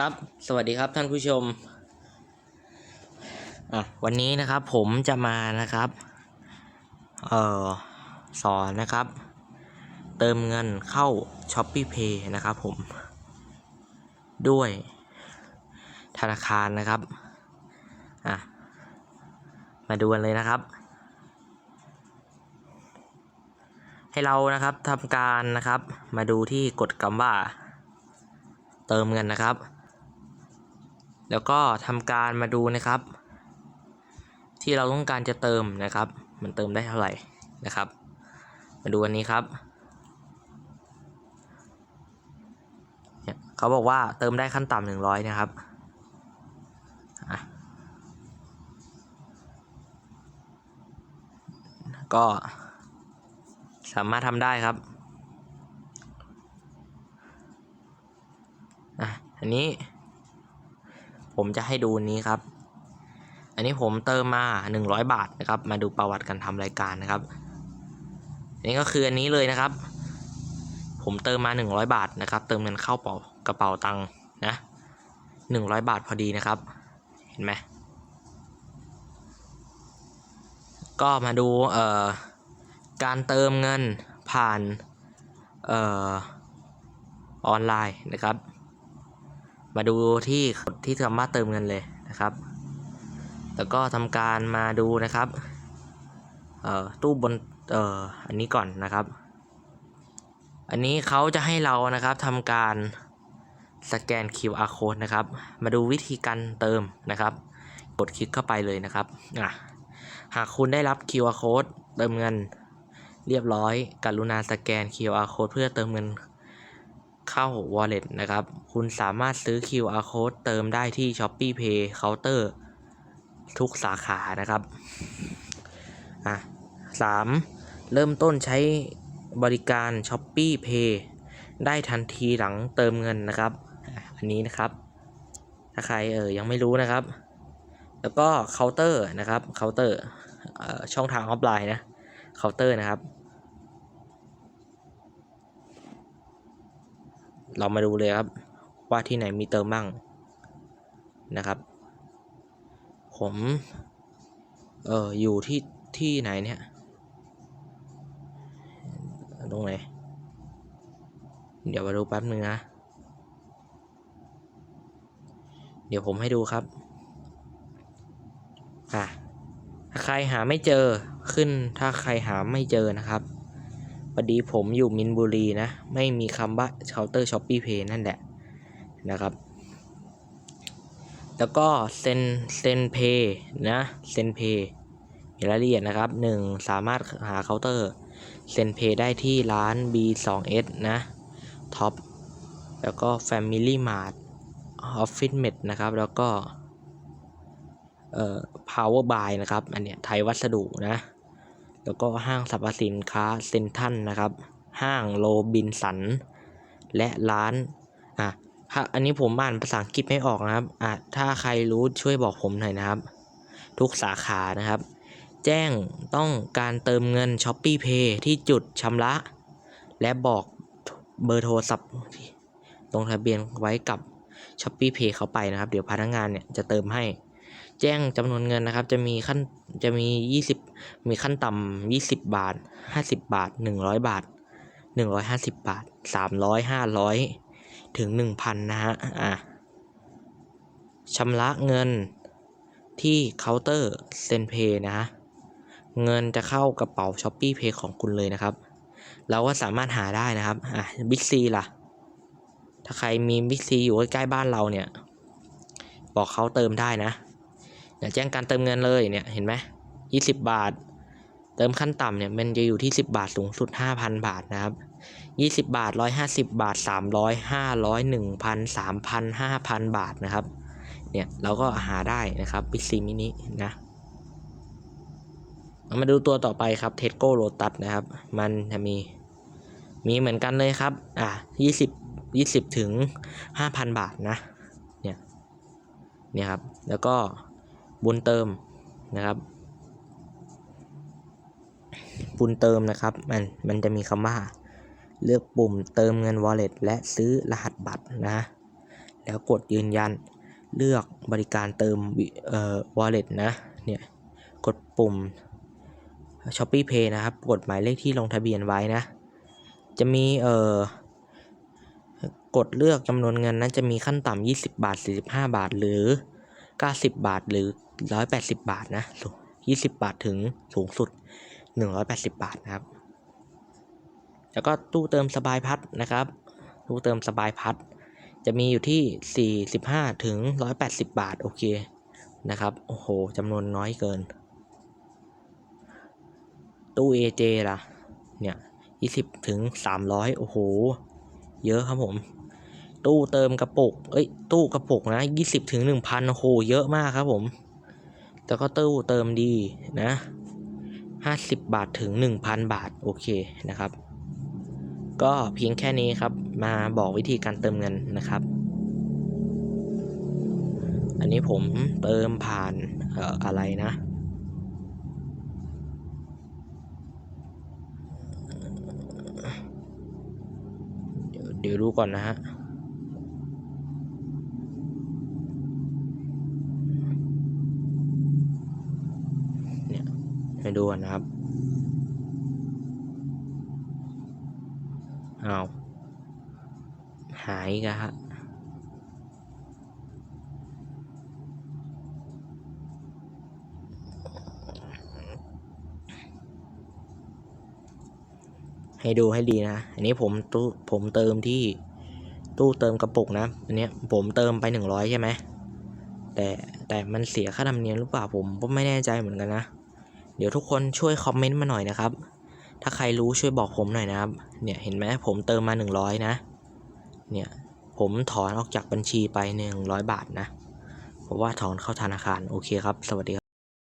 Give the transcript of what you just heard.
ครับ สวัสดีครับท่านผู้ชม อะ วันนี้นะครับผมจะมานะครับ เอ่อ สอนนะครับ เติมเงินเข้า s h o p e e Pay นะครับผม ด้วยธนาคารนะครับ อะ มาดูกันเลยนะครับ ให้เรานะครับทำการนะครับ มาดูที่กดคำว่าเติมเงินนะครับ แล้วก็ทำการมาดูนะครับ ที่เราต้องการจะเติมนะครับ มันเติมได้เท่าไหร่นะครับ มาดูอันนี้ครับเขาบอกว่าเติมได้ขั้นต่ำหนึ่งร้อยนะครับก็สามารถทำได้ครับ อะ อันนี้ ผมจะให้ดูนี้ครับ อันนี้ผมเติมมา 100 บาทนะครับ มาดูประวัติการทำรายการนะครับอันนี้ก็คืออันนี้เลยนะครับ ผมเติมมา 100 บาทนะครับ เติมเงินเข้าเป๋ากระเป๋าตังค์นะ100 บาทพอดีนะครับ เห็นไหมก็มาดูเอ่อการเติมเงินผ่านเอ่อออนไลน์นะครับ มาดูที่ที่สามารถเติมเงินเลยนะครับ แล้วก็ทำการมาดูนะครับเอ่อตู้บนเอ่ออันนี้ก่อนนะครับ อันนี้เขาจะให้เรานะครับทำการสแกน QR code นะครับ มาดูวิธีการเติมนะครับ กดคลิกเข้าไปเลยนะครับอะหากคุณได้รับ QR code เติมเงินเรียบร้อย กรุณาสแกน QR code เพื่อเติมเงิน เข้า wallet นะครับ คุณสามารถซื้อ QR code เติมได้ที่ Shopee Pay Counter ทุกสาขานะครับอะสามเริ่มต้นใช้บริการ Shopee Pay ได้ทันทีหลังเติมเงินนะครับ อันนี้นะครับ ถ้าใครเออยังไม่รู้นะครับ แล้วก็เคาน์เตอร์นะครับเคาน์เตอร์ช่องทางออฟไลน์นะเคาน์เตอร์นะครับ เรามาดูเลยครับว่าที่ไหนมีเติมบ้างนะครับ ผมเอออยู่ที่ที่ไหนเนี่ยตรงไหนเดี๋ยวมาดูแป๊บนึงนะ เดี๋ยวผมให้ดูครับอะถ้าใครหาไม่เจอขึ้นถ้าใครหาไม่เจอนะครับ พอดีผมอยู่มินบุรีนะ ไม่มีคำว่าเคาน์เตอร์ช้อปปี้เพย์นั่นแหละนะครับ แล้วก็เซนเซนเพย์นะเซนเพย์มีรายละเอียดนะครับ 1. สามารถหาเคาน์เตอร์เซนเพย์ได้ที่ร้าน B2S นะท็อปแล้วก็ Family Mart Office Med นะครับ แล้วก็เอ่อ Power Buy นะครับ อันเนี้ยไทยวัสดุนะ แล้วก็ห้างสรรพสินค้าเซ็นทรัลนะครับ ห้างโรบินสัน และร้านอะถ้าอันนี้ผมอ่านภาษาอังกฤษไม่ออกนะครับอะถ้าใครรู้ช่วยบอกผมหน่อยนะครับ ทุกสาขานะครับ แจ้งต้องการเติมเงิน s h o p e e Pay ที่จุดชำระ และบอกเบอร์โทรศัพท์ลงทะเบียนไว้กับ s h o p e e Pay เขาไปนะครับ เดี๋ยวพนักงานเนี่ยจะเติมให้ แจ้งจำนวนเงินนะครับ จะมีขั้นจะมี 20 มีขั้นต่ำ20 บาท 50 บาท 100 บาท 150 บาท 300 500 ถึง 1,000 นะฮะอะชำระเงินที่เคาน์เตอร์เซนเพย์นะฮะเงินจะเข้ากระเป๋า s h o p e e Pay ของคุณเลยนะครับ เราก็สามารถหาได้นะครับอะบิ๊กซีล่ะ ถ้าใครมีบิ๊กซีอยู่ใกล้ๆบ้านเราเนี่ย บอกเขาเติมได้นะ เดี๋ยวแจ้งการเติมเงินเลยเนี่ยเห็นไหมยี่สิบบาท เติมขั้นต่ำเนี่ยมันจะอยู่ที่สิบบาทสูงสุดห้าพันบาทนะครับยี่สิบบาทร้อยห้าสิบบาทสามร้อยห้าร้อยหนึ่งพันสามพันห้าพันบาทนะครับเนี่ยเราก็หาได้นะครับบิ๊กซีมินินะมาดูตัวต่อไปครับเทสโก้โ t ตัสนะครับ มันจะมีมีเหมือนกันเลยครับ อะยี่สิบยี่สิบถึงห้าพันบาทนะ เนี่ย เนี่ยครับ แล้วก็ บุญเติมนะครับ บุญเติมนะครับ มันมันจะมีคำว่า เลือกปุ่มเติมเงิน wallet และซื้อรหัสบัตรนะแล้วกดยืนยันเลือกบริการเติมเอ่อ wallet นะเนี่ยกดปุ่ม Shopee Pay นะครับ กดหมายเลขที่ลงทะเบียนไว้นะ จะมีเอ่อกดเลือกจำนวนเงินนั้นจะมีขั้นต่ำ20 บาท 45 บาทหรือ 90 บาทหรือ 180บบาทนะสูง20บบาทถึงสูงสุด180บบาทนะครับ แล้วก็ตู้เติมสบายพัดนะครับ ตู้เติมสบายพัด จะมีอยู่ที่45ถึง180บบาท โอเคนะครับ โอ้โหจำนวนน้อยเกิน ตู้ AJ ล่ะ เนี่ย20ถึง300โอ้โห เยอะครับผม ตู้เติมกระปุก เอ้ย ตู้กระปุกนะ20ถึง1,000โอ้โห เยอะมากครับผม แล้วก็ตู้เติมดีนะ50บาทถึง1,000บาท โอเคนะครับ ก็เพียงแค่นี้ครับ มาบอกวิธีการเติมเงินนะครับ อันนี้ผมเติมผ่านเอ่ออะไรนะเดี๋ยวเดี๋ยวดูก่อนนะฮะ เนี่ย ให้ดูนะครับเอาหายกันฮะให้ดูให้ดีนะ อันนี้ผมตู้ผมเติมที่ตู้เติมกระปุกนะ อันนี้ผมเติมไปหนึ่งร้อยใช่ไหม แต่แต่มันเสียค่าธรรมเนียมหรือเปล่าผมก็ไม่แน่ใจเหมือนกันนะ เดี๋ยวทุกคนช่วยคอมเมนต์มาหน่อยนะครับ ถ้าใครรู้ช่วยบอกผมหน่อยนะครับ เนี่ยเห็นไหมผมเติมมาหนึ่งร้อยนะ เนี่ยผมถอนออกจากบัญชีไปหนึ่งร้อยบาทนะ เพราะว่าถอนเข้าธนาคาร โอเคครับ สวัสดีครับ